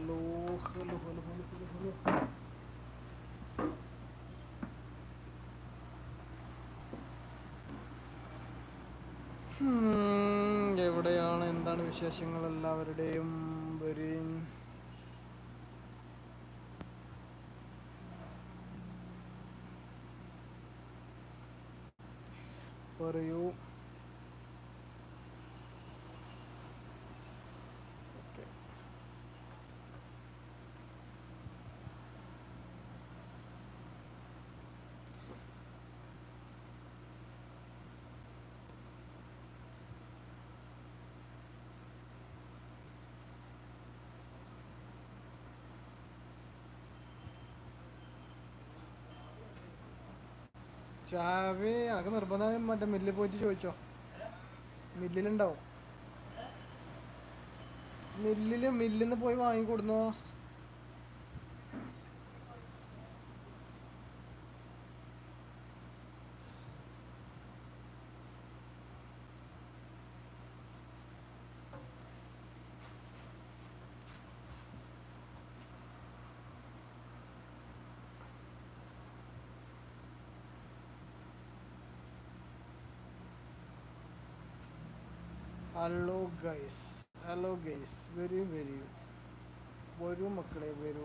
Hello hello hello hello hello ഉം, എവിടെയാണ്? എന്താണ് വിശേഷങ്ങൾ എല്ലാവരുടെയും വരും പറയൂ ഓക്കെ ചാവി എനക്ക് നിർബന്ധമാണ് മറ്റേ മില്ലിൽ പോയിട്ട് ചോദിച്ചോ? മില്ലിലുണ്ടാവും മില്ലിൽ മില്ലിന്ന് പോയി വാങ്ങിക്കൊടുന്നോ? ഹലോ ഗൈസ് ഹലോ ഗൈസ് വരൂ വരൂ. വരൂ മക്കളെ വരൂ.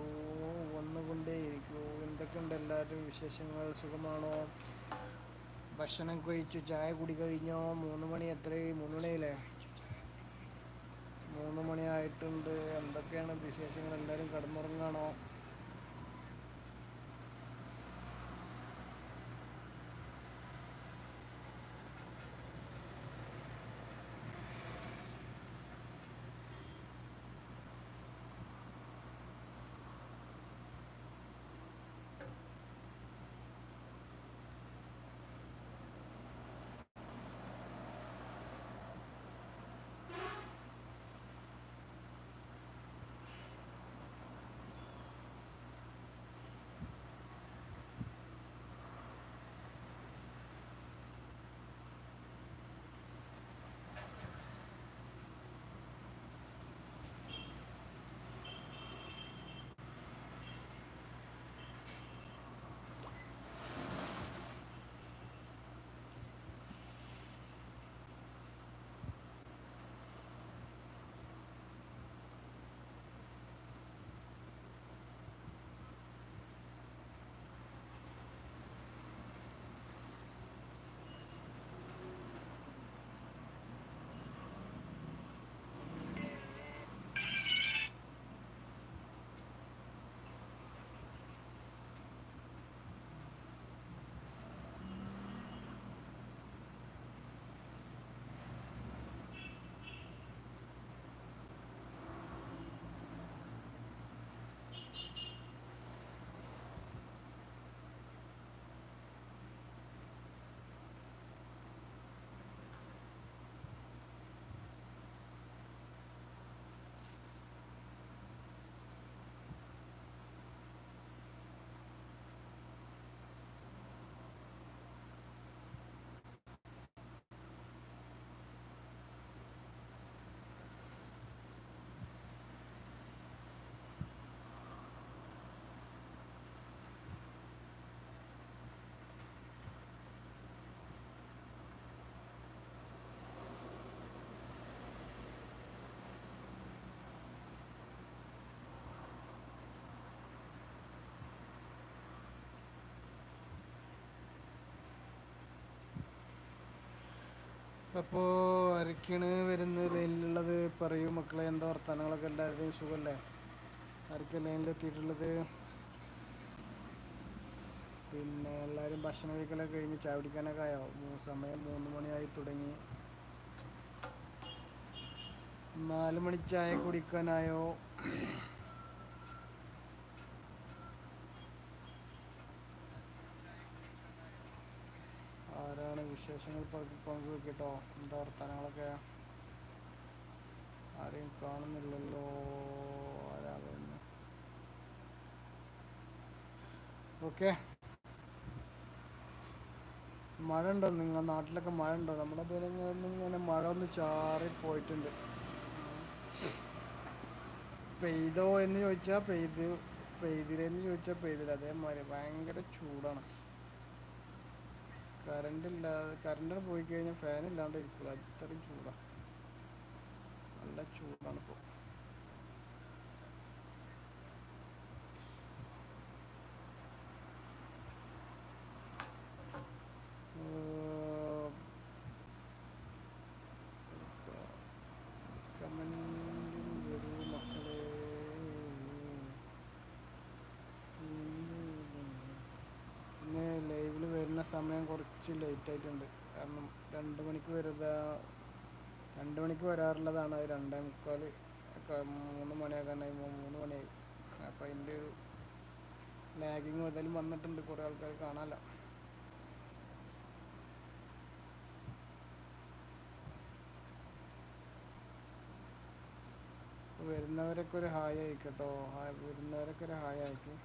വന്നുകൊണ്ടേയിരിക്കൂ. എന്തൊക്കെയുണ്ട് എല്ലാവരും വിശേഷങ്ങൾ? സുഖമാണോ? ഭക്ഷണം കഴിച്ചു ചായ കുടി കഴിഞ്ഞോ? മൂന്ന് മണി എത്രയായി? മൂന്ന് മണിയല്ലേ? മൂന്ന് മണിയായിട്ടുണ്ട്. എന്തൊക്കെയാണ് വിശേഷങ്ങൾ? എല്ലാവരും കിടന്നുറങ്ങാണോ? അപ്പോൾ ആരൊക്കെയാണ് വരുന്നത്? ലൈനിലുള്ളത് പറയൂ മക്കളെ. എന്താ വർത്തമാനങ്ങളൊക്കെ എല്ലാവരുടെയും സുഖമല്ലേ ആരൊക്കെ ലൈനിലെത്തിയിട്ടുള്ളത് പിന്നെ എല്ലാവരും ഭക്ഷണം കഴിക്കലൊക്കെ കഴിഞ്ഞ് ചായ ആയോ? സമയം മൂന്ന് മണിയായി തുടങ്ങി. നാല് മണി ചായ കുടിക്കാനായോ ആരാണ് വിശേഷങ്ങൾ പങ്ക് പങ്കുവെക്കട്ടോ എന്താ വർത്തമാനങ്ങളൊക്കെ ആരെയും കാണുന്നില്ലല്ലോ. ആരാ ഓക്കെ. മഴ ഉണ്ടോ നിങ്ങൾ നാട്ടിലൊക്കെ മഴ ഉണ്ടോ നമ്മുടെ ഇങ്ങനെ മഴ ഒന്ന് ചാറി പോയിട്ടുണ്ട്. പെയ്തോ എന്ന് ചോദിച്ചാൽ പെയ്ത് പെയ്തില്ലെന്ന് ചോദിച്ചാൽ പെയ്തില്ല. അതേമാതിരി ഭയങ്കര ചൂടാണ്. കറണ്ട് ഇല്ലാതെ കറണ്ട് പോയി കഴിഞ്ഞാൽ ഫാൻ ഇല്ലാണ്ട് ഇരിക്കില്ല അത്രയും ചൂടാണ് നല്ല ചൂടാണ് ഇപ്പോൾ കമന്റും വരൂ മക്കളെ പിന്നെ ലൈവിൽ വരുന്ന സമയം കുറച്ച് ലേറ്റ് ആയിട്ടുണ്ട്. കാരണം രണ്ട് മണിക്ക് വരുന്ന രണ്ട് മണിക്ക് വരാറുള്ളതാണ്. രണ്ടേ മുക്കാൽ ഒക്കെ മൂന്ന് മണിയാക്കാനായി മൂന്ന് മണിയായി. അപ്പോൾ അതിന്റെ ഒരു ലാഗിങ് മുതലും വന്നിട്ടുണ്ട്. കുറേ ആൾക്കാർ കാണാല വരുന്നവരൊക്കെ ഒരു ഹായ് അയക്കട്ടോ ഹായ് വരുന്നവരൊക്കെ ഒരു ഹായ് അയക്കും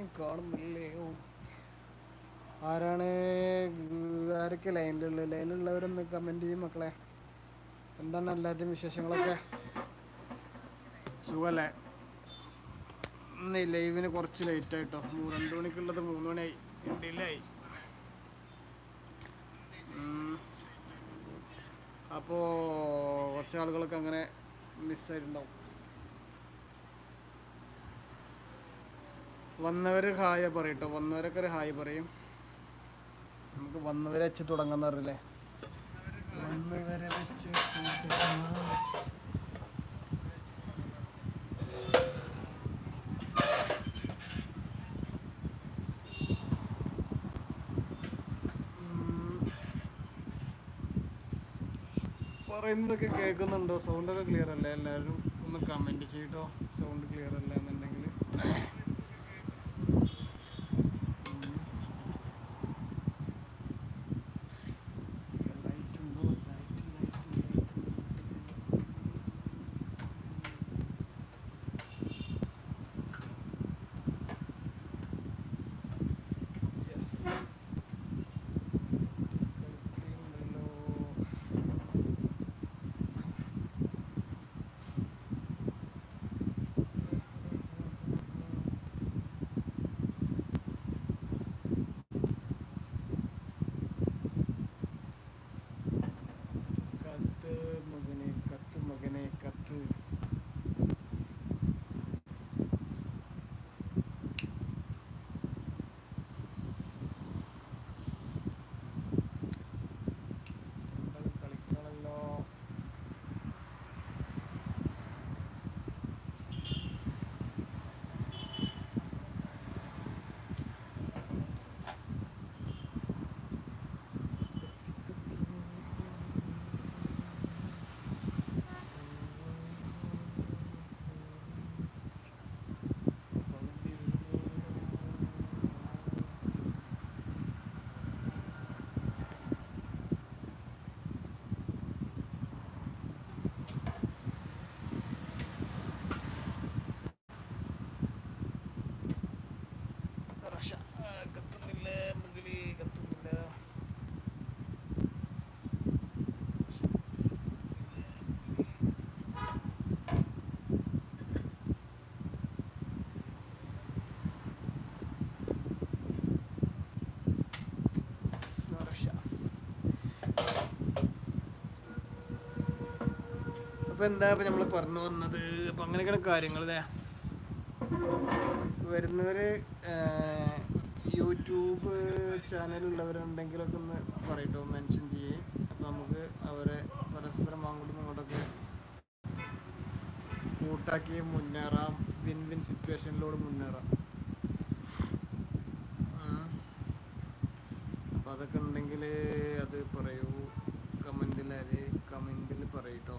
ആരെയും കാണുന്നില്ലേ. ആരാണ്? ആരൊക്കെ ലൈനിലുള്ള? ലൈനിലുള്ളവരൊന്ന് കമന്റ് ചെയ്യും മക്കളെ. എന്താണ് എല്ലാവരുടെയും വിശേഷങ്ങളൊക്കെ? സുഖല്ലേ? ഇന്ന് ലൈവിന് കുറച്ച് ലേറ്റ് ആയിട്ടോ രണ്ടു മണിക്കുള്ളത് മൂന്ന് മണിയായി. ഡിലേ അപ്പോ കുറച്ച് ആളുകളൊക്കെ അങ്ങനെ മിസ്സായിട്ടുണ്ടാവും വന്നവർ ഹായ പറയട്ടോ. വന്നവരൊക്കെ ഒരു ഹായ് പറയും. നമുക്ക് വന്നവരെ വെച്ച് തുടങ്ങാന്ന് അറിയില്ലേ വന്നവരെ വെച്ച്. പറയുന്നതൊക്കെ കേൾക്കുന്നുണ്ടോ? സൗണ്ടൊക്കെ ക്ലിയർ അല്ലേ എല്ലാവരും? ഒന്ന് കമന്റ് ചെയ്യട്ടോ. സൗണ്ട് ക്ലിയർ അല്ല എന്നുണ്ടെങ്കിൽ. അപ്പൊ എന്താ ഇപ്പൊ നമ്മൾ പറഞ്ഞു വന്നത്? അപ്പൊ അങ്ങനെയൊക്കെയാണ് കാര്യങ്ങൾ അല്ലേ? വരുന്നവര് യൂട്യൂബ് ചാനലുള്ളവരുണ്ടെങ്കിലൊക്കെ ഒന്ന് പറയട്ടോ മെൻഷൻ ചെയ്യേ. അപ്പൊ നമുക്ക് അവരെ പരസ്പരം അങ്ങോട്ടും ഇങ്ങോട്ടൊക്കെ കൂട്ടാക്കി മുന്നേറാം. വിൻ വിൻ സിറ്റുവേഷനിലൂടെ മുന്നേറാം. അപ്പോൾ അപ്പൊ അതൊക്കെ ഉണ്ടെങ്കിൽ അത് പറയൂ. കമന്റിൽ കമന്റിൽ പറയൂട്ടോ